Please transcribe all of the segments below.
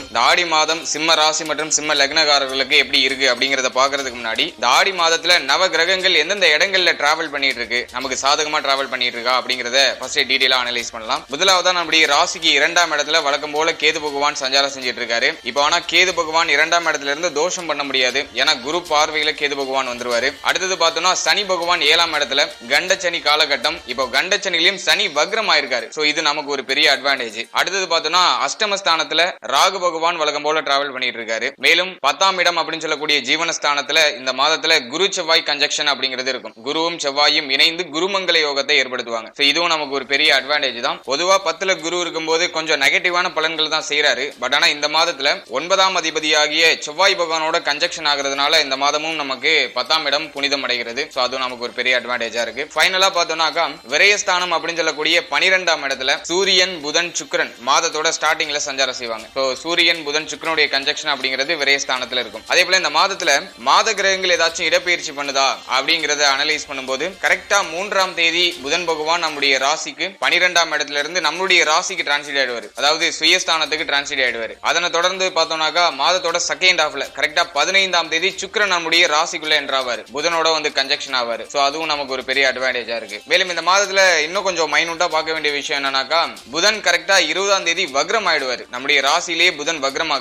இந்த ஆடி மாதம் சிம்ம ராசி மற்றும் சிம்ம லக்னகாரர்களுக்கு எப்படி இருக்கு அப்படிங்கறத பாக்குறதுக்கு முன்னாடி இந்த ஆடி மாதத்துல நவ கிரகங்கள் எந்தெந்த இடங்கள்ல டிராவல் பண்ணிட்டு இருக்கு நமக்கு சாதகமா டிராவல் பண்ணிட்டு இருக்கா அப்படிங்கறத ஃபர்ஸ்ட் டீடைலா அனலைஸ் பண்ணலாம். முதலாவதா நம்முடைய ராசிக்கு இரண்டாம் இடத்துல வழக்கம் போல கேது பகவான் சஞ்சாரம் செஞ்சுட்டு இருக்காரு. இப்போ ஆனா கேது பகவான் இரண்டாம் இடத்துல இருந்து தோஷம் பண்ண முடியாது. ஏன்னா குரு பார்வையில கேது பகவான் வந்துருவாரு. அடுத்தது பார்த்தோம்னா சனி பகவான் ஏழாம் இடத்துல கண்டச்சனி காலகட்டம். இப்போ கண்டச்சனிலையும் சனி வக்ரம் ஆயிருக்காரு சோ இது நமக்கு ஒரு பெரிய அட்வான்டேஜ் அடுத்தது பார்த்தோம்னா அஷ்டமஸ்தானத்துல ராகு பகவான் வழக்கம் போல டிராவல் பண்ணிட்டு இருக்காரு மேலும் பத்தாம் இடம் அப்படின்னு சொல்லக்கூடிய ஜீவனஸ்தானத்துல இந்த மாதத்துல குரு செவ்வாய் கன்ஜெக்ஷன் அப்படிங்கிறது இருக்கும். குருவும் செவ்வாயும் இணைந்து குருமங்கல யோகத்தை ஏற்படுத்துவாங்க. இதுவும் நமக்கு ஒரு பெரிய அட்வான்டேஜ் தான். பொதுவா பத்துல குரு இருக்கும்போது கொஞ்சம் நெகட்டிவான பலன்கள் தான் செய்யறாரு பட் ஆனா இந்த மாதத்துல ஒன்பதாம் அதிபதியாகிய செவ்வாய் பகவானோட கன்ஜெக்ஷன் ஆகுறதுனால இந்த மாதமும் நமக்கு பத்தாம் இடம் புனிதம் அடைகிறது. ஸோ அதுவும் நமக்கு ஒரு பெரிய அட்வான்டேஜா இருக்கு. ஃபைனலா பார்த்தோம்னாக்கா விரயஸ்தானம் அப்படின்னு சொல்லக்கூடிய பனிரெண்டாம் இடத்துல சூரியன் புதன் சுக்கரன் மாதத்தோட ஸ்டார்டிங்ல சஞ்சாரம் செய்வாங்க. ஸோ சூரியன் புதன் சுக்கரனுடைய கன்ஜெக்ஷன் அப்படிங்கிறது விரயஸ்தானத்துல இருக்கும். அதே போல இந்த மாதத்துல மாத கிரகங்கள் ஏதாச்சும் இடப்பெயர்ச்சி பண்ணுதா அப்படிங்கறத அனலைஸ் பண்ணும்போது கரெக்டா மூன்றாம் தேதி புதன் பகவான் நம்முடைய ராசிக்கு பனிரெண்டாம் இடத்துல இருந்து நம்மளுடைய ராசிக்கு டிரான்ஸ்லேட் ஆயிடுவாரு. அதாவது சுயஸ்தானத்துக்கு டிரான்ஸ்லேட் ஆயிடுவாரு. அதனை தொடர்ந்து பார்த்தோம்னாக்கா மாதத்தோட செகண்ட் ஹாஃப்ல கரெக்டா பதினைந்தாம் தேதி சுக்கரன் நம்முடைய ராசிக்குள்ள என்றாவாரு புதனோட வந்து கன்ஜெக்ஷன் ஆவாரு. சோ அதுவும் நமக்கு ஒரு பெரிய அட்வான்டேஜா இருக்கு. மேலும் இந்த மாதத்துல இன்னும் கொஞ்சம் மைனூட்டா பார்க்க வேண்டிய விஷயம் என்னன்னாக்கா புதன் கரெக்டா இருபதாம் தேதி வக்ரம் ஆயிடுவாரு. நம்முடைய ராசியிலேயே புதன் வக்ரம்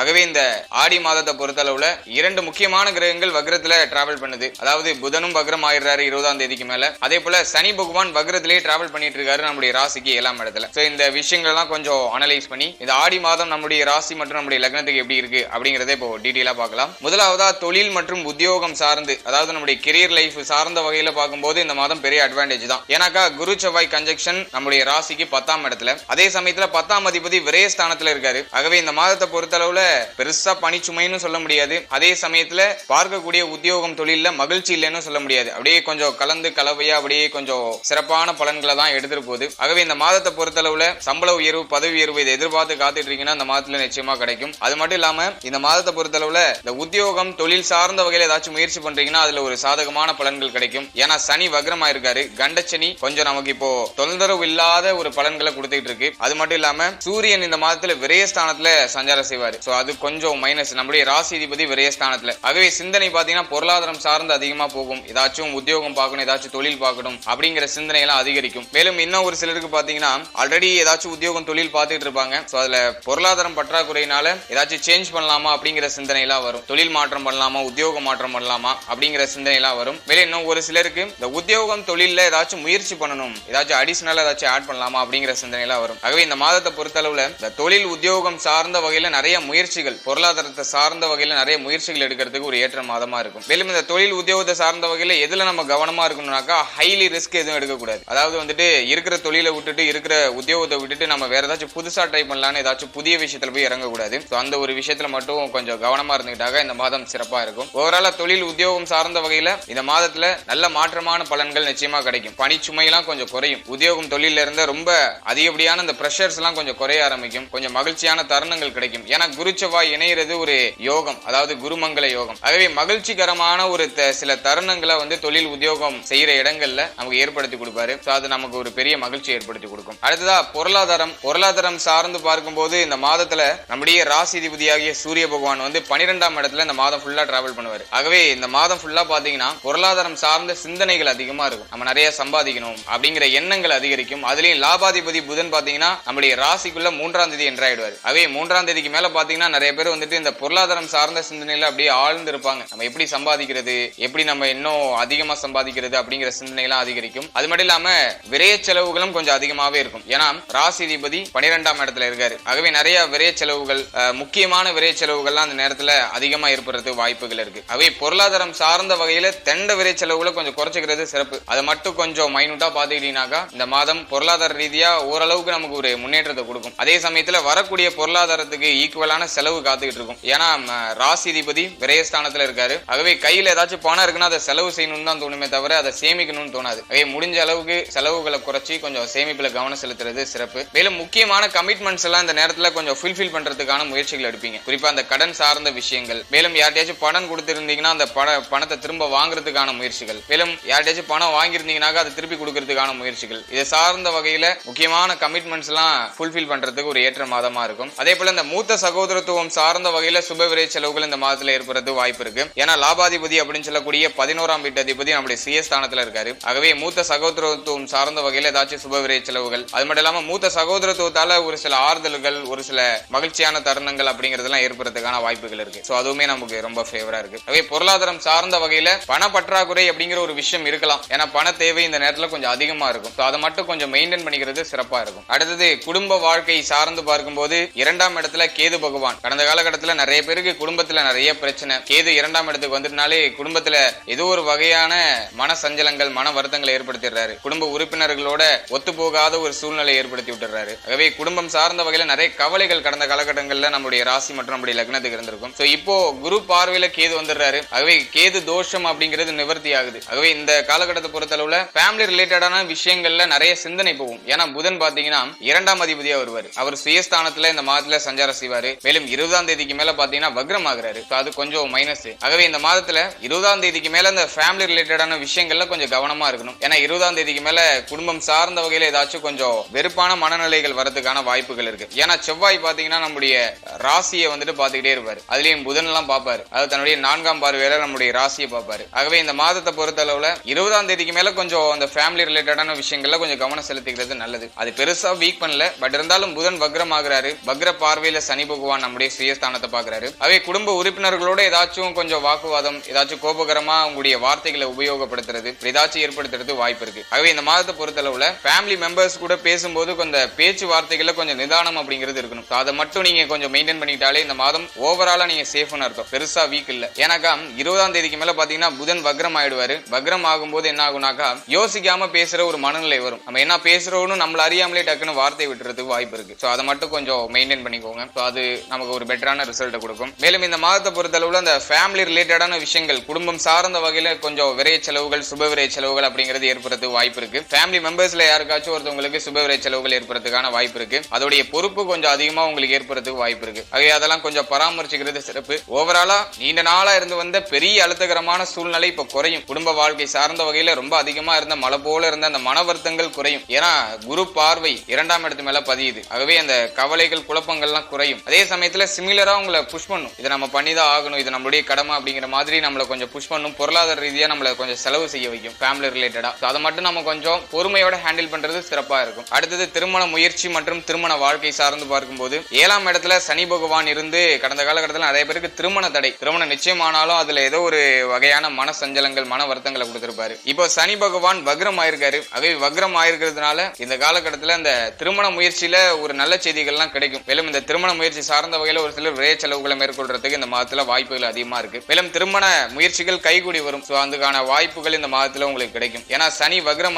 ஆகவே இந்த ஆடி மாதத்தை பொறுத்தளவுல இரண்டு முக்கியமான கிரகங்கள் வக்ரத்துல டிராவல் பண்ணுது. அதாவது புதனும் வக்ரம் ஆயிடுறாரு இருபதாம் தேதிக்கு மேல. அதே போல சனி பகவான் வக்ரத்திலேயே டிராவல் பண்ணிட்டு இருக்காரு நம்முடைய ராசிக்கு ஏழாம் இடத்துல. சோ இந்த விஷயங்கள் எல்லாம் கொஞ்சம் அனலைஸ் பண்ணி இந்த ஆடி மாதம் நம்முடைய ராசி மற்றும் நம்முடைய லக்னத்துக்கு எப்படி இருக்கு அப்படிங்கறத இப்போ டீட்டெயிலா பார்க்கலாம். முதலாவதா தொழில் மற்றும் உத்தியோகம் சார்ந்து அதாவது நம்முடைய கெரியர் லைஃப் சார்ந்த வகையில பார்க்கும்போது இந்த மாதம் பெரிய அட்வான்டேஜ் தான். ஏன்னாக்கா குரு செவ்வாய் கன்ஜெக்ஷன் நம்முடைய ராசிக்கு பத்தாம் இடத்துல. அதே சமயத்துல பத்தாம் அதிபதி விரயஸ்தானத்துல இருக்காரு. ஆகவே இந்த மாதத்தை பொறுத்தளவுல பெருசா பணிச்சுமைன்னு சொல்ல முடியாது. அதே சமயத்துல பார்க்கக்கூடிய உத்தியோகம் தொழில மகிழ்ச்சி இல்லைன்னு சொல்ல முடியாது. அப்படியே கொஞ்சம் கலந்து கலவையா அப்படியே கொஞ்சம் சிறப்பான பலன்களை தான் எடுத்துட்டு போகுது. ஆகவே இந்த மாதத்தை பொறுத்தளவுல சம்பள உயர்வு பதவி உயர்வு இதை எதிர்பார்த்து காத்துட்டு இருக்கீங்கன்னா இந்த மாதத்துல நிச்சயமா கிடைக்கும். அது மட்டும் இல்லாம இந்த மாதத்தை பொறுத்தளவுல இந்த உத்தியோகம் தொழில் சார்ந்த வகையில ஏதாச்சும் முயற்சி பண்றீங்கன்னா அதுல ஒரு சாதகமான பலன்கள் கிடைக்கும். ஏன்னா சனி வக்ரமா இருக்காரு. கண்டச்சனி கொஞ்சம் நமக்கு இப்போ தொந்தரவு இல்லாத ஒரு பலன்களை கொடுத்துட்டு இருக்கு. அது மட்டும் இல்லாம சூரியன் இந்த மாதத்துல விரயஸ்தானத்துல சஞ்சாரம் செய்வார். ஸோ அது கொஞ்சம் மைனஸ் நம்முடைய ராசிதிபதி விரயஸ்தானத்தில். ஆகவே சிந்தனை பார்த்தீங்கன்னா பொருளாதாரம் சார்ந்து அதிகமா போகும். ஏதாச்சும் உத்தியோகம் பார்க்கணும் ஏதாச்சும் தொழில் பார்க்கணும் அப்படிங்கிற சிந்தனை எல்லாம் அதிகரிக்கும். மேலும் இன்னும் ஒரு சிலருக்கு பாத்தீங்கன்னா ஆல்ரெடி ஏதாச்சும் உத்தியோகம் தொழில் பார்த்துட்டு இருப்பாங்க. ஸோ அதில் பொருளாதாரம் பற்றாக்குறையினால ஏதாச்சும் சேஞ்ச் பண்ணலாமா அப்படிங்கிற சிந்தனையெல்லாம் வரும். தொழில் மாற்றம் பண்ணலாமா உத்தியோக மாற்றம் பண்ணலாமா அப்படிங்கிற சிந்தனையெல்லாம் வரும். மேலும் இன்னும் ஒரு சிலருக்கு இந்த உத்தியோகம் தொழிலில் ஏதாச்சும் முயற்சி பண்ணணும். ஏதாச்சும் அடிஷனலாக ஏதாச்சும் ஆட் பண்ணலாமா அப்படிங்கிற சிந்தனையெல்லாம் வரும். ஆகவே இந்த மாதத்தை பொறுத்தளவில் இந்த தொழில் உத்தியோகம் சார் சார்ந்த வகையில் நிறைய முயற்சிகள் பொருளாதாரத்தை சார்ந்த வகையில் நிறைய முயற்சிகள் எடுக்கிறதுக்கு ஒரு ஏற்ற மாதமாக இருக்கும். மேலும் இந்த தொழில் உத்தியோகத்தை சார்ந்த வகையில் எதில் நம்ம கவனமாக இருக்கணும்னாக்கா ஹைலி ரிஸ்க் எதுவும் எடுக்கக்கூடாது. அதாவது வந்துட்டு இருக்கிற தொழிலை விட்டுட்டு இருக்கிற உத்தியோகத்தை விட்டுட்டு நம்ம வேறு ஏதாச்சும் புதுசாக ட்ரை பண்ணலாம்னு ஏதாச்சும் புதிய விஷயத்தில் போய் இறங்கக்கூடாது. ஸோ அந்த ஒரு விஷயத்தில் மட்டும் கொஞ்சம் கவனமாக இருந்துக்கிட்டாக இந்த மாதம் சிறப்பாக இருக்கும். ஓவராலாக தொழில் உத்தியோகம் சார்ந்த வகையில் இந்த மாதத்தில் நல்ல மாற்றமான பலன்கள் நிச்சயமாக கிடைக்கும். பனிச்சுமையெல்லாம் கொஞ்சம் குறையும். உத்தியோகம் தொழிலில் இருந்த ரொம்ப அதிகப்படியான இந்த ப்ரெஷர்ஸ்லாம் கொஞ்சம் குறைய ஆரம்பிக்கும். கொஞ்சம் மகிழ்ச்சியான தருணங்கள் கிடைக்கும். ஏன்னா குரு செவ்வாய் இணையிறது ஒரு யோகம் அதாவது குருமங்கல யோகம். ஆகவே மகிழ்ச்சிகரமான ஒரு சில தருணங்களை வந்து தொழில் உத்தியோகம் செய்யற இடங்கள்ல நமக்கு ஏற்படுத்தி கொடுப்பாரு. ஸோ அது நமக்கு ஒரு பெரிய மகிழ்ச்சி ஏற்படுத்தி கொடுக்கும். அடுத்ததா பொருளாதாரம். பொருளாதாரம் சார்ந்து பார்க்கும்போது இந்த மாதத்துல நம்முடைய ராசிதிபதியாகிய சூரிய பகவான் வந்து பனிரெண்டாம் இடத்துல இந்த மாதம் ஃபுல்லா டிராவல் பண்ணுவார். ஆகவே இந்த மாதம் ஃபுல்லா பாத்தீங்கன்னா பொருளாதாரம் சார்ந்த சிந்தனைகள் அதிகமா இருக்கும். நம்ம நிறைய சம்பாதிக்கணும் அப்படிங்கிற எண்ணங்கள் அதிகரிக்கும். அதுலயும் லாபாதிபதி புதன் பாத்தீங்கன்னா நம்முடைய ராசிக்குள்ள மூன்றாம் தேதி என்றாயிடுவார். ஆகவே மூன்றாம் தேதிக்கு மேல பாத்தீங்கன்னா நிறைய பேர் வந்துட்டு இந்த பொருளாதாரம் சார்ந்த சிந்தனையில அப்படியே ஆழ்ந்து இருப்பாங்க நம்ம எப்படி சம்பாதிக்கிறது? எப்படி நம்ம இன்னும் அதிகமா சம்பாதிக்கிறது அப்படிங்கிற சிந்தனைலாம் அதிகரிக்கும். அது மட்டும் இல்லாம விரைய செலவுகளும் கொஞ்சம் அதிகமாவே இருக்கும். ஏன்னா ராசிதிபதி பனிரெண்டாம் இடத்துல இருக்காரு. ஆகவே நிறைய விரைய செலவுகள் முக்கியமான விரைய செலவுகள்லாம் அந்த நேரத்துல அதிகமா ஏற்படுறதுக்கு வாய்ப்புகள் இருக்கு. ஆகவே பொருளாதாரம் சார்ந்த வகையில தெண்ட விரைய செலவுகளை கொஞ்சம் குறைச்சிக்கிறது சிறப்பு. அதை மட்டும் கொஞ்சம் மைனூட்டா பாத்துக்கிட்டீங்கன்னாக்கா இந்த மாதம் பொருளாதார ரீதியா ஓரளவுக்கு நமக்கு ஒரு முன்னேற்றத்தை கொடுக்கும். அதே சமயத்துல வரக்கூடிய பொருளாதார பொருளாதாரத்துக்கு ஈக்குவலான செலவு காத்துக்கிட்டு இருக்கும். ஏன்னா ராசிதிபதி விரயஸ்தானத்துல இருக்காரு. ஆகவே கையில ஏதாச்சும் பணம் இருக்குன்னா அதை செலவு செய்யணும்னு தான் தோணுமே தவிர அதை சேமிக்கணும்னு தோணாது. ஆகவே முடிஞ்ச அளவுக்கு செலவுகளை குறைச்சி கொஞ்சம் சேமிப்புல கவனம் செலுத்துறது சிறப்பு. மேலும் முக்கியமான கமிட்மெண்ட்ஸ் எல்லாம் இந்த நேரத்துல கொஞ்சம் ஃபுல்ஃபில் பண்றதுக்கான முயற்சிகள் எடுப்பீங்க. குறிப்பா அந்த கடன் சார்ந்த விஷயங்கள். மேலும் யார்ட்டையாச்சும் பணம் கொடுத்திருந்தீங்கன்னா அந்த பண பணத்தை திரும்ப வாங்குறதுக்கான முயற்சிகள். மேலும் யார்ட்டையாச்சும் பணம் வாங்கியிருந்தீங்கன்னாக்கா அதை திருப்பி கொடுக்கறதுக்கான முயற்சிகள். இதை சார்ந்த வகையில முக்கியமான கமிட்மெண்ட்ஸ் எல்லாம் ஃபுல்ஃபில் பண்றதுக்கு ஒரு ஏற்ற மாதமா இருக்கும். அதே போல இந்த மூத்த சகோதரத்துவம் சார்ந்த வகையில சுப விரை செலவுகள் இந்த மாதத்துல ஏற்படுறது வாய்ப்பு இருக்கு. ஏன்னா லாபாதிபதி அப்படின்னு சொல்லக்கூடிய பதினோராம் வீட்டு அதிபதி நம்முடைய சிஎஸ் ஸ்தானத்துல இருக்காரு. ஆகவே மூத்த சகோதரத்துவம் சார்ந்த வகையில ஏதாச்சும் சுப விரை செலவுகள். அது மட்டும் இல்லாம மூத்த சகோதரத்துவத்தால ஒரு சில ஆறுதல்கள் ஒரு சில மகிழ்ச்சியான தருணங்கள் அப்படிங்கறதெல்லாம் ஏற்படுறதுக்கான வாய்ப்புகள் இருக்கு. சோ அதுவுமே நமக்கு ரொம்ப ஃபேவரா இருக்கு. ஆகவே பொருளாதாரம் சார்ந்த வகையில பண பற்றாக்குறை அப்படிங்கிற ஒரு விஷயம் இருக்கலாம். ஏன்னா பண தேவை இந்த நேரத்துல கொஞ்சம் அதிகமா இருக்கும். சோ அதை மட்டும் கொஞ்சம் மெயின்டைன் பண்ணிக்கிறது சிறப்பா இருக்கும். அடுத்தது குடும்ப வாழ்க்கை சார்ந்து பார்க்கும்போது இரண்டு இரண்டாம் இடத்துல கேது பகவான். கடந்த காலகட்டத்தில் நிறைய பேருக்கு குடும்பத்துல நிறைய பிரச்சனை. கேது இரண்டாம் இடத்துக்கு வந்துட்டனாலே குடும்பத்துல ஏதோ ஒரு வகையான மன சஞ்சலங்கள் மன வருத்தங்களை ஏற்படுத்திடுறாரு. குடும்ப உறுப்பினர்களோட ஒத்து போகாத ஒரு சூழ்நிலை ஏற்படுத்தி விட்டுறாரு ஆகவே குடும்பம் சார்ந்த வகையில நிறைய கவலைகள் கடந்த காலகட்டங்கள்ல நம்முடைய ராசி மற்றும் நம்முடைய லக்னத்துக்கு இருந்திருக்கும். சோ இப்போ குரு பார்வையில கேது வந்துடுறாரு. ஆகவே கேது தோஷம் அப்படிங்கிறது நிவர்த்தி ஆகுது. ஆகவே இந்த காலகட்டத்தை பொறுத்தளவுல ஃபேமிலி ரிலேட்டடான விஷயங்கள்ல நிறைய சிந்தனை போகும். ஏன்னா புதன் பாத்தீங்கன்னா இரண்டாம் அதிபதியா வருவார். அவர் சுயஸ்தானத்துல இந்த மாதத்துல சஞ்சாரம் செய்வாரு. மேலும் இருபதாம் தேதிக்கு மேல பாத்தீங்கன்னா வக்ரம் ஆகுறாரு அது கொஞ்சம் மைனஸ் ஆகவே இந்த மாதத்துல இருபதாம் தேதிக்கு மேல இந்த ஃபேமிலி ரிலேட்டடான விஷயங்கள்ல கொஞ்சம் கவனமா இருக்கணும். ஏன்னா இருபதாம் தேதிக்கு மேல குடும்பம் சார்ந்த வகையில ஏதாச்சும் கொஞ்சம் வெறுப்பான மனநிலைகள் வரதுக்கான வாய்ப்புகள் இருக்கு. ஏன்னா செவ்வாய் பாத்தீங்கன்னா நம்முடைய ராசியை வந்துட்டு பாத்துக்கிட்டே இருப்பாரு. அதுலயும் புதன் எல்லாம் பாப்பாரு. அது தன்னுடைய நான்காம் பார்வையில நம்முடைய ராசியை பார்ப்பாரு ஆகவே இந்த மாதத்தை பொறுத்த அளவுல இருபதாம் தேதிக்கு மேல கொஞ்சம் அந்த ஃபேமிலி ரிலேட்டடான விஷயங்கள்ல கொஞ்சம் கவனம் செலுத்திக்கிறது நல்லது. அது பெருசா வீக் பண்ணல. பட் இருந்தாலும் புதன் வக்ரம் ஆகுறாரு வக்ர பார்வையில சனி பகவான் நம்முடைய சுயஸ்தானத்தை பாக்குறாரு அவை குடும்ப உறுப்பினர்களோட ஏதாச்சும் கொஞ்சம் வாக்குவாதம் ஏதாச்சும் கோபகரமா உங்களுடைய வார்த்தைகளை உபயோகப்படுத்துறது ஏதாச்சும் ஏற்படுத்துறது வாய்ப்பு இருக்கு. ஆகவே இந்த மாதத்தை பொறுத்தளவுல ஃபேமிலி மெம்பர்ஸ் கூட பேசும்போது கொஞ்சம் பேச்சு வார்த்தைகளை கொஞ்சம் நிதானம் அப்படிங்கிறது இருக்கணும். அதை மட்டும் நீங்க கொஞ்சம் மெயின்டைன் பண்ணிட்டாலே இந்த மாதம் ஓவராலா நீங்க சேஃப்னு அர்த்தம். பெருசா வீக் இல்ல. ஏன்னாக்கா இருபதாம் தேதிக்கு மேல பாத்தீங்கன்னா புதன் வக்ரம் ஆயிடுவாரு. வக்ரம் ஆகும்போது என்ன ஆகுனாக்கா யோசிக்காம பேசுற ஒரு மனநிலை வரும். நம்ம என்ன பேசுறோம்னு நம்மள அறியாமலே டக்குன்னு வார்த்தை விட்டுறதுக்கு வாய்ப்பு இருக்கு. ஸோ அதை மட்டும் கொஞ்சம் மெயின்டைன் பண்ணிக்கோங்க. ஸோ அது நமக்கு ஒரு பெட்டரான ரிசல்ட்டை கொடுக்கும். மேலும் இந்த மாதத்தை பொறுத்தளவில் அந்த ஃபேமிலி ரிலேட்டடான விஷயங்கள் குடும்பம் சார்ந்த வகையில் கொஞ்சம் விரைய செலவுகள் சுப விரைய செலவுகள் அப்படிங்கிறது ஏற்படுறதுக்கு வாய்ப்பு இருக்கு. ஃபேமிலி மெம்பர்ஸ்ல யாருக்காச்சும் ஒருத்தவங்களுக்கு சுப விரைய செலவுகள் ஏற்படுறதுக்கான வாய்ப்பு இருக்கு. அதோடைய பொறுப்பு கொஞ்சம் அதிகமாக உங்களுக்கு ஏற்படுறதுக்கு வாய்ப்பு இருக்கு. ஆகவே அதெல்லாம் கொஞ்சம் பராமரிச்சுக்கிறது சிறப்பு. ஓவராலா நீண்ட நாளா இருந்து வந்த பெரிய அழுத்தகரமான சூழ்நிலை இப்போ குறையும். குடும்ப வாழ்க்கை சார்ந்த வகையில் ரொம்ப அதிகமா இருந்த மலை போல இருந்த அந்த மன வருத்தங்கள் குறையும். ஏன்னா குரு பார்வை இரண்டாம் இடத்து மேல பதியுது. ஆகவே அந்த கவலைகள் குழப்பங்கள்லாம் குறையும். அதே சமயத்துல சிமிலரா உங்களை புஷ் பண்ணும். இதை நம்ம பண்ணி தான் ஆகணும் இது நம்மளுடைய கடமை அப்படிங்கிற மாதிரி நம்மளை கொஞ்சம் புஷ் பண்ணும். பொருளாதார ரீதியா நம்மளை கொஞ்சம் செலவு செய்ய வைக்கும் ஃபேமிலி ரிலேட்டடா அதை மட்டும் நம்ம கொஞ்சம் பொறுமையோட ஹேண்டில் பண்றது சிறப்பா இருக்கும். அடுத்தது திருமண முயற்சி மற்றும் திருமண வாழ்க்கை சார்ந்து பார்க்கும்போது ஏழாம் இடத்துல சனி பகவான் இருந்து கடந்த காலகட்டத்தில் நிறைய பேருக்கு திருமண தடை. திருமணம் நிச்சயமானாலும் அதுல ஏதோ ஒரு வகையான மன சஞ்சலங்கள் மன வருத்தங்களை கொடுத்திருப்பாரு. இப்போ சனி பகவான் வக்ரம் ஆயிருக்காரு. ஆகவே வக்ரம் ஆயிருக்கிறதுனால இந்த காலகட்டத்தில் அந்த திருமண முயற்சியில ஒரு நல்ல செய்திகள்லாம் கிடைக்கும். மேலும் இந்த திருமண முயற்சி சார்ந்த வகையில் ஒரு சிலர் விரைய செலவுகளை மேற்கொள்றதுக்கு இந்த மாதத்துல வாய்ப்புகள் அதிகமா இருக்கு. மேலும் திருமண முயற்சிகள் கைகூடி வரும். ஸோ அதுக்கான வாய்ப்புகள் இந்த மாதத்துல உங்களுக்கு கிடைக்கும். ஏன்னா சனி வக்ரம்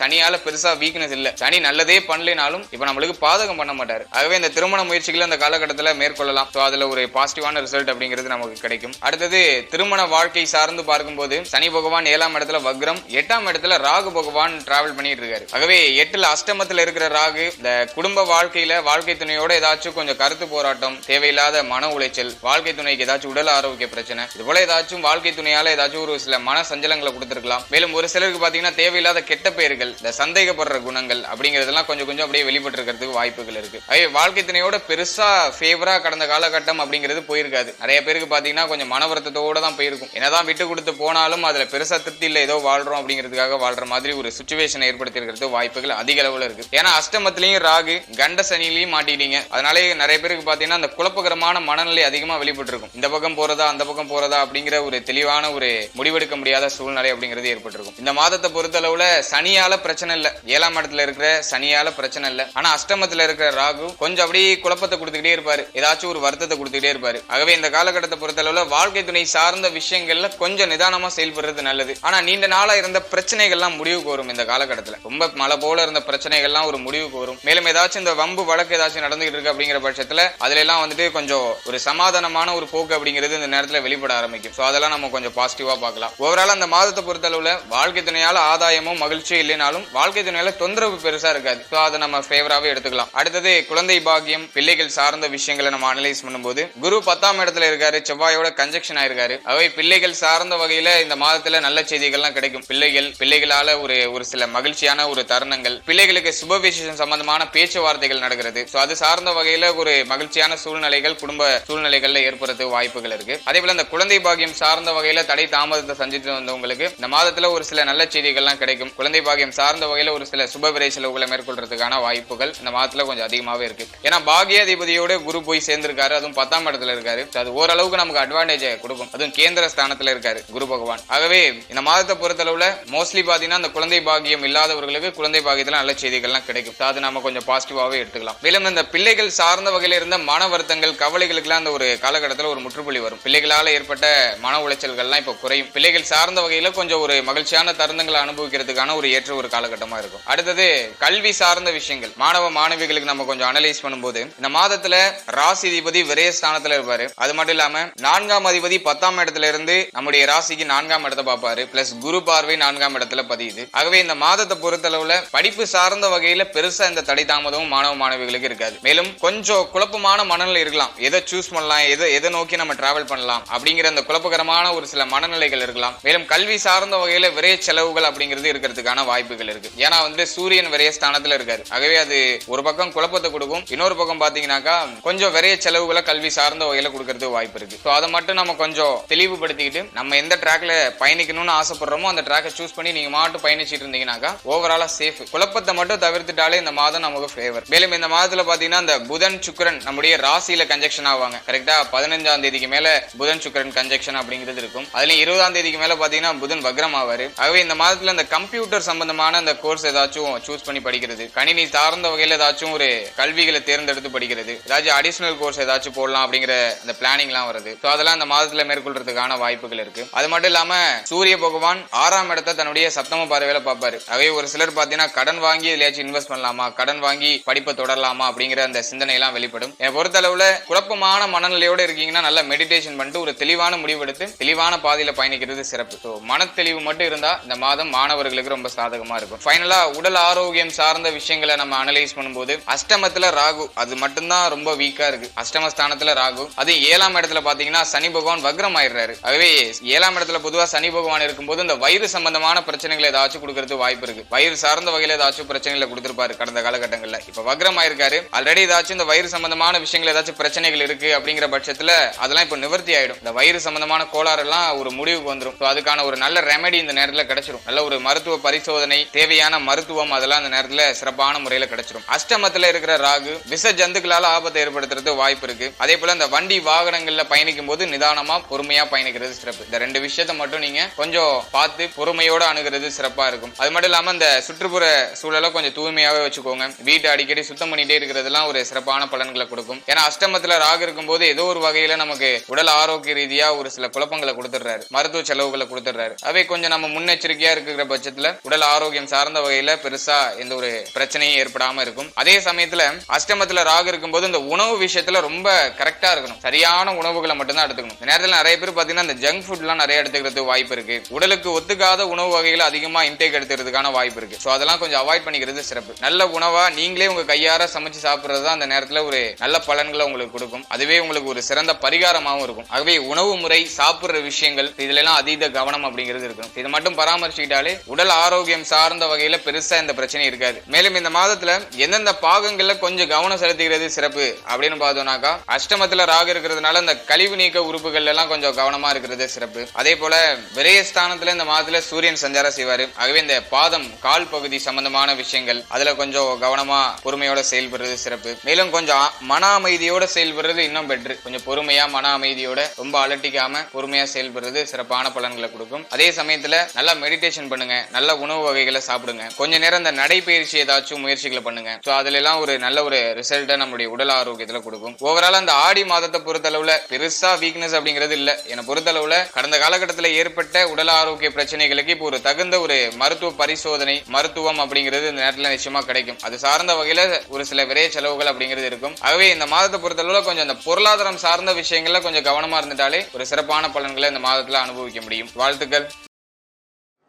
சனியால பெருசா வீக்னஸ் இல்ல. சனி நல்லதே பண்ணலைனாலும் இப்ப நம்மளுக்கு பாதகம் பண்ண மாட்டாரு. ஆகவே இந்த திருமண முயற்சிகளை இந்த காலகட்டத்தில் மேற்கொள்ளலாம். ஸோ அதுல ஒரு பாசிட்டிவான ரிசல்ட் அப்படிங்கிறது நமக்கு கிடைக்கும். அடுத்தது திருமண வாழ்க்கை சார்ந்து பார்க்கும்போது சனி பகவான் ஏழாம் இடத்துல வக்ரம் எட்டாம் இடத்துல ராகு பகவான் டிராவல் பண்ணிட்டு இருக்காரு. ஆகவே எட்டுல அஷ்டமத்துல இருக்கிற ராகு இந்த குடும்ப வாழ்க்கையில வாழ்க்கை துணையோட ஏதாச்சும் ஏதாச்சும் கொஞ்சம் கருத்து போராட்டம் தேவையில்லாத மன உளைச்சல் வாழ்க்கை துணைக்கு ஏதாச்சும் உடல் ஆரோக்கிய பிரச்சனை இது போல ஏதாச்சும் வாழ்க்கை துணையால ஏதாச்சும் ஒரு சில மன சஞ்சலங்களை கொடுத்துருக்கலாம். மேலும் ஒரு சிலருக்கு பாத்தீங்கன்னா தேவையில்லாத கெட்ட பெயர்கள் இந்த சந்தேகப்படுற குணங்கள் அப்படிங்கிறதெல்லாம் கொஞ்சம் கொஞ்சம் அப்படியே வெளிப்பட்டு இருக்கிறதுக்கு வாய்ப்புகள் இருக்கு. வாழ்க்கை துணையோட பெருசா ஃபேவரா கடந்த காலகட்டம் அப்படிங்கிறது போயிருக்காது. நிறைய பேருக்கு பாத்தீங்கன்னா கொஞ்சம் மன வருத்தத்தோட தான் போயிருக்கும். என்னதான் விட்டு கொடுத்து போனாலும் அதுல பெருசா திருப்தி இல்லை ஏதோ வாழ்றோம் அப்படிங்கிறதுக்காக வாழ்ற மாதிரி ஒரு சுச்சுவேஷன் ஏற்படுத்தி இருக்கிறது வாய்ப்புகள் அதிக அளவுல இருக்கு. ஏன்னா அஷ்டமத்திலையும் ராகு கண்ட சனிலையும் மாட்டிட்டீங்க. அதனால நிறைய பேருக்கு பாத்தீங்கன்னா அந்த குழப்பகரமான மனநிலை அதிகமா வெளிப்பட்டு இருக்கும் இந்த பக்கம் போறதா அந்த பக்கம் போறதா அப்படிங்கிற ஒரு தெளிவான ஒரு முடிவெடுக்க முடியாத சூழ்நிலை அப்படிங்கிறது ஏற்பட்டிருக்கும். இந்த மாதத்தை பொறுத்தளவுல சனியால பிரச்சனை இல்ல. ஏழாம் இடத்துல இருக்கிற சனியால பிரச்சனை இல்ல. ஆனா அஷ்டமத்துல இருக்கிற ராகு கொஞ்சம் அப்படியே குழப்பத்தை கொடுத்துக்கிட்டே இருப்பாரு. ஏதாச்சும் ஒரு வருத்தத்தை கொடுத்துக்கிட்டே இருப்பாரு. ஆகவே இந்த காலகட்டத்தை பொறுத்தளவுல வாழ்க்கை துணை சார்ந்த விஷயங்கள்ல கொஞ்சம் நிதானமா செயல்படுறது நல்லது. ஆனா நீண்ட நாளா இருந்த பிரச்சனைகள்லாம் முடிவுக்கு வரும் இந்த காலகட்டத்துல. ரொம்ப மழை போல இருந்த பிரச்சனைகள்லாம் ஒரு முடிவுக்கு வரும் மேலும் ஏதாச்சும் இந்த வம்பு வழக்கு ஏதாச்சும் நடந்துகிட்டு இருக்கு அப்படிங்கிற பட்சத்துல அதுல எல்லாம் வந்துட்டு கொஞ்சம் ஒரு சமாதானமான ஒரு போக்கு அப்படிங்கிறது இந்த நேரத்துல வெளிப்பட ஆரம்பிக்கும். ஸோ அதெல்லாம் நம்ம கொஞ்சம் பாசிட்டிவா பார்க்கலாம். ஓவரால் அந்த மாதத்தை பொறுத்தளவுல வாழ்க்கை துணையால ஆதாயமும் மகிழ்ச்சியும் இல்லைனாலும் வாழ்க்கை துணையால தொந்தரவு பெருசா இருக்காது. ஸோ அதை நம்ம ஃபேவராகவே எடுத்துக்கலாம். அடுத்தது குழந்தை பாக்கியம் பிள்ளைகள் சார்ந்த விஷயங்களை நம்ம அனலைஸ் பண்ணும்போது குரு பத்தாம் இடத்துல இருக்காரு செவ்வாயோட கன்ஜெக்ஷன் ஆயிருக்காரு. அவை பிள்ளைகள் சார்ந்த வகையில இந்த மாதத்துல நல்ல செய்திகள்லாம் கிடைக்கும். பிள்ளைகள் பிள்ளைகளால ஒரு ஒரு சில மகிழ்ச்சியான ஒரு தருணங்கள் பிள்ளைகளுக்கு சுப விசேஷம் சம்பந்தமான பேச்சுவார்த்தைகள் நடக்கிறது. ஸோ அது சார்ந்த வகையில வகையில ஒரு மகிழ்ச்சியான சூழ்நிலைகள் குடும்ப சூழ்நிலைகள்ல ஏற்படுறது வாய்ப்புகள் இருக்கு. அதே போல இந்த குழந்தை பாகியம் சார்ந்த வகையில தடை தாமதத்தை சந்தித்து வந்தவங்களுக்கு இந்த மாதத்துல ஒரு சில நல்ல செய்திகள்லாம் கிடைக்கும். குழந்தை பாகியம் சார்ந்த வகையில ஒரு சில சுப விரை செலவுகளை மேற்கொள்றதுக்கான வாய்ப்புகள் இந்த மாதத்துல கொஞ்சம் அதிகமாவே இருக்கு. ஏன்னா பாகியாதிபதியோட குரு போய் சேர்ந்திருக்காரு. அதுவும் பத்தாம் இடத்துல இருக்காரு. அது ஓரளவுக்கு நமக்கு அட்வான்டேஜ் கொடுக்கும். அதுவும் கேந்திர ஸ்தானத்துல இருக்காரு குரு பகவான். ஆகவே இந்த மாதத்தை பொறுத்தளவுல மோஸ்ட்லி பாத்தீங்கன்னா அந்த குழந்தை பாகியம் இல்லாதவர்களுக்கு குழந்தை பாகியத்துல நல்ல செய்திகள்லாம் கிடைக்கும். அது நம்ம கொஞ்சம் பாசிட்டிவாவே எடுத்துக்கலாம். மேலும் இந்த பிள்ளைகள் சார்ந்த வகையில இருந்த மன வருத்தங்கள் கவலைகளுக்கெல்லாம் அந்த ஒரு காலகட்டத்தில் ஒரு முற்றுப்புள்ளி வரும். பிள்ளைகளால் ஏற்பட்ட மன உளைச்சல்கள்லாம் இப்போ குறையும். பிள்ளைகள் சார்ந்த வகையில் கொஞ்சம் ஒரு மகிழ்ச்சியான தருணங்களை அனுபவிக்கிறதுக்கான ஒரு ஏற்ற ஒரு காலகட்டமா இருக்கும். அடுத்தது கல்வி சார்ந்த விஷயங்கள். மாணவ மாணவிகளுக்கு நம்ம கொஞ்சம் அனலைஸ் பண்ணும்போது இந்த மாதத்துல ராசி அதிபதி விரயஸ்தானத்துல இருப்பாரு. அது மட்டும் இல்லாம நான்காம் அதிபதி பத்தாம் இடத்துல இருந்து நம்முடைய ராசிக்கு நான்காம் இடத்தை பார்ப்பாரு. பிளஸ் குரு பார்வை நான்காம் இடத்துல பதியுது. ஆகவே இந்த மாதத்தை பொறுத்தளவுல படிப்பு சார்ந்த வகையில பெருசா இந்த தடை தாமதமும் மாணவ மாணவிகளுக்கு இருக்காது. மேலும் கொஞ்சம் குழப்பமான மனநிலை இருக்கலாம். எதை சூஸ் பண்ணலாம் எதை எதை நோக்கி நம்ம டிராவல் பண்ணலாம் அப்படிங்கிற அந்த குழப்பகரமான ஒரு சில மனநிலைகள் இருக்கலாம். மேலும் கல்வி சார்ந்த வகையில விரைய செலவுகள் அப்படிங்கிறது இருக்கிறதுக்கான வாய்ப்புகள் இருக்கு. ஏன்னா வந்து சூரியன் விரைய ஸ்தானத்துல இருக்காரு. ஆகவே அது ஒரு பக்கம் குழப்பத்தை கொடுக்கும். இன்னொரு பக்கம் பாத்தீங்கன்னாக்கா கொஞ்சம் விரைய செலவுகளை கல்வி சார்ந்த வகையில கொடுக்கறதுக்கு வாய்ப்பு இருக்கு. ஸோ அதை மட்டும் நம்ம கொஞ்சம் தெளிவுபடுத்திக்கிட்டு நம்ம எந்த ட்ராக்ல பயணிக்கணும்னு ஆசைப்படுறோமோ அந்த ட்ராக்கை சூஸ் பண்ணி நீங்க மாட்டு பயணிச்சிட்டு இருந்தீங்கன்னாக்கா ஓவராலா சேஃப் குழப்பத்தை மட்டும் தவிர்த்துட்டாலே இந்த மாதம் நமக்கு ஃபேவர் மேலும் இந்த மாதத்துல பாத்தீங்கன்னா அந்த புதன் சுக்கரன் நம்முடைய ராசியில கன்ஜெக்ஷன் ஆவாங்க. கரெக்டா பதினஞ்சாம் தேதிக்கு மேல புதன் சுக்கரன் கன்ஜெக்ஷன் அப்படிங்கிறது இருக்கும். அதுலயும் இருபதாம் தேதிக்கு மேல பாத்தீங்கன்னா புதன் வக்ரம் ஆவாரு. ஆகவே இந்த மாதத்துல இந்த கம்ப்யூட்டர் சம்பந்தமான அந்த கோர்ஸ் ஏதாச்சும் சூஸ் பண்ணி படிக்கிறது. கணினி சார்ந்த வகையில ஏதாச்சும் ஒரு கல்விகளை தேர்ந்தெடுத்து படிக்கிறது. ஏதாச்சும் அடிஷனல் கோர்ஸ் ஏதாச்சும் போடலாம் அப்படிங்கிற அந்த பிளானிங்லாம் வருது. ஸோ அதெல்லாம் இந்த மாதத்துல மேற்கொள்றதுக்கான வாய்ப்புகள் இருக்கு. அது மட்டும் இல்லாம சூரிய பகவான் ஆறாம் இடத்தை தன்னுடைய சப்தம பார்வையில பார்ப்பாரு. ஆகவே ஒரு சிலர் பாத்தீங்கன்னா கடன் வாங்கி இதுலயாச்சும் இன்வெஸ்ட் பண்ணலாமா? கடன் வாங்கி படிப்பை தொடரலாமா? அப்படிங்கிற அந்த சிந்தனை எல்லாம் வெளிப்படும். என்னை பொறுத்தளவுல குழப்பமான மனநிலையோட இருக்கீங்கன்னா நல்லா மெடிடேஷன் பண்ணிட்டு ஒரு தெளிவான முடிவெடுத்து தெளிவான பாதையில பயணிக்கிறது சிறப்பு. ஸோ மனத்தெளிவு மட்டும் இருந்தா இந்த மாதம் மாணவர்களுக்கு ரொம்ப சாதகமா இருக்கும். ஃபைனலா உடல் ஆரோக்கியம் சார்ந்த விஷயங்களை நம்ம அனலைஸ் பண்ணும்போது அஷ்டமத்துல ராகு அது மட்டும்தான் ரொம்ப வீக்கா இருக்கு. அஷ்டமஸ்தானத்துல ராகு அது ஏழாம் இடத்துல பாத்தீங்கன்னா சனி பகவான் வக்ரம் ஆயிடுறாரு ஆகவே ஏழாம் இடத்துல பொதுவா சனி பகவான் இருக்கும்போது இந்த வயிறு சம்பந்தமான பிரச்சனைகள் ஏதாச்சும் கொடுக்கறது வாய்ப்பு இருக்கு. வயிறு சார்ந்த வகையில ஏதாச்சும் பிரச்சனைகளை கொடுத்திருப்பாரு கடந்த காலகட்டங்கள்ல. இப்ப வக்ரம் ஆயிருக்காரு ஆல்ரெடி ஏதாச்சும் இந்த வயிறு சம்பந்தமான விஷயங்கள் ஏதாச்சும் பிரச்சனைகள் இருக்கு அப்படிங்கிற பட்சத்துல அதெல்லாம் இப்போ நிவர்த்தி ஆயிடும். இந்த வயிறு சம்பந்தமான கோளாறு எல்லாம் ஒரு முடிவுக்கு வந்துடும் அதுக்கான ஒரு நல்ல ரெமெடி இந்த நேரத்தில் கிடைச்சிரும். நல்ல ஒரு மருத்துவ பரிசோதனை தேவையான மருத்துவம் அதெல்லாம் அந்த நேரத்தில் சிறப்பான முறையில் கிடைச்சிரும். அஷ்டமத்துல இருக்கிற ராகு விஷ ஜந்துக்களால ஆபத்தை ஏற்படுத்துறது வாய்ப்பு இருக்கு. அதே போல இந்த வண்டி வாகனங்கள்ல பயணிக்கும் போது நிதானமா பொறுமையா பயணிக்கிறது சிறப்பு. இந்த ரெண்டு விஷயத்த மட்டும் நீங்க கொஞ்சம் பார்த்து பொறுமையோட அணுகிறது சிறப்பா இருக்கும். அது மட்டும் இல்லாம இந்த சுற்றுப்புற சூழலை கொஞ்சம் தூய்மையாவே வச்சுக்கோங்க. வீட்டை அடிக்கடி சுத்தம் பண்ணிட்டே இருக்கிறதுலாம் ஒரு சிறப்பு சிறப்பான பலன்களை கொடுக்கும். ஏன்னா அஷ்டமத்துல ராகு இருக்கும்போது ஏதோ ஒரு வகையில நமக்கு உடல் ஆரோக்கிய ரீதியா ஒரு சில குழப்பங்களை கொடுத்துடுறாரு. மருத்துவ செலவுகளை கொடுத்துடுறாரு. அவை கொஞ்சம் நம்ம முன்னெச்சரிக்கையா இருக்கிற பட்சத்துல உடல் ஆரோக்கியம் சார்ந்த வகையில பெருசா எந்த ஒரு பிரச்சனையும் ஏற்படாம இருக்கும். அதே சமயத்துல அஷ்டமத்துல ராகு இருக்கும்போது இந்த உணவு விஷயத்துல ரொம்ப கரெக்டா இருக்கணும். சரியான உணவுகளை மட்டும்தான் எடுத்துக்கணும். இந்த நேரத்துல நிறைய பேர் பாத்தீங்கன்னா இந்த ஜங்க் ஃபுட்லாம் நிறைய எடுத்துக்கிறதுக்கு வாய்ப்பு இருக்கு. உடலுக்கு ஒத்துக்காத உணவு வகைகளை அதிகமா இன்டேக் எடுத்துக்கிறதுக்கான வாய்ப்பு இருக்கு. ஸோ அதெல்லாம் கொஞ்சம் அவாய்ட் பண்ணிக்கிறது சிறப்பு. நல்ல உணவா நீங்களே உங்க கையார சமைச்சு சாப்பிடுறது தான் அந்த நேரத்துல ஒரு நல்ல பலன்களை உங்களுக்கு கொடுக்கும். அதுவே உங்களுக்கு ஒரு சிறந்த பரிகாரமாகவும் இருக்கும். ஆகவே உணவு முறை சாப்பிடுற விஷயங்கள் இதுல எல்லாம் அதீத கவனம் அப்படிங்கிறது இருக்கும். இது மட்டும் பராமரிச்சுக்கிட்டாலே உடல் ஆரோக்கியம் சார்ந்த வகையில பெருசா இந்த பிரச்சனை இருக்காது. மேலும் இந்த மாதத்துல எந்தெந்த பாகங்கள்ல கொஞ்சம் கவனம் செலுத்துகிறது சிறப்பு அப்படின்னு பார்த்தோம்னாக்கா அஷ்டமத்துல ராகு இருக்கிறதுனால இந்த கழிவு நீக்க உறுப்புகள் எல்லாம் கொஞ்சம் கவனமா இருக்கிறது சிறப்பு. அதே போல விரயஸ்தானத்துல இந்த மாதத்துல சூரியன் சஞ்சாரம் செய்வாரு. ஆகவே இந்த பாதம் கால் பகுதி சம்பந்தமான விஷயங்கள் அதுல கொஞ்சம் கவனமா பொறுமையோட செயல்படுறது சிறப்பு. மேலும் கொஞ்சம் மன அமைதியோட செயல்படுறது இன்னும் பெட்ரு கொஞ்சம் பொறுமையா மன அமைதியோட ரொம்ப அலட்டிக்காம பொறுமையா செயல்படுறது சிறப்பான பலன்களை கொடுக்கும். அதே சமயத்துல நல்லா மெடிடேஷன் பண்ணுங்க. நல்ல உணவு வகைகளை சாப்பிடுங்க. கொஞ்ச நேரம் இந்த நடைபயிற்சி ஏதாச்சும் முயற்சிகளை பண்ணுங்க. ஸோ அதுல எல்லாம் ஒரு நல்ல ஒரு ரிசல்ட்டை நம்மளுடைய உடல் ஆரோக்கியத்துல கொடுக்கும். ஓவரால் அந்த ஆடி மாதத்தை பொறுத்தளவுல பெருசா வீக்னஸ் அப்படிங்கிறது இல்ல. என்னை பொறுத்தளவுல கடந்த காலகட்டத்தில் ஏற்பட்ட உடல் ஆரோக்கிய பிரச்சனைகளுக்கு இப்போ ஒரு தகுந்த ஒரு மருத்துவ பரிசோதனை மருத்துவம் அப்படிங்கிறது இந்த நேரத்தில் நிச்சயமா கிடைக்கும். அது சார்ந்த வகையில ஒரு சில விரைய செலவுகள் அப்படிங்கிறது அப்படிங்கிறது இருக்கும். ஆகவே இந்த மாதத்தை பொறுத்தளவுல கொஞ்சம் அந்த பொருளாதாரம் சார்ந்த விஷயங்கள்ல கொஞ்சம் கவனமா இருந்துட்டாலே ஒரு சிறப்பான பலன்களை இந்த மாதத்துல அனுபவிக்க முடியும். வாழ்த்துக்கள்.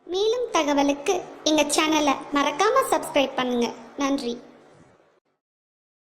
மேலும் தகவலுக்கு எங்க சேனலை மறக்காம சப்ஸ்கிரைப் பண்ணுங்க. நன்றி.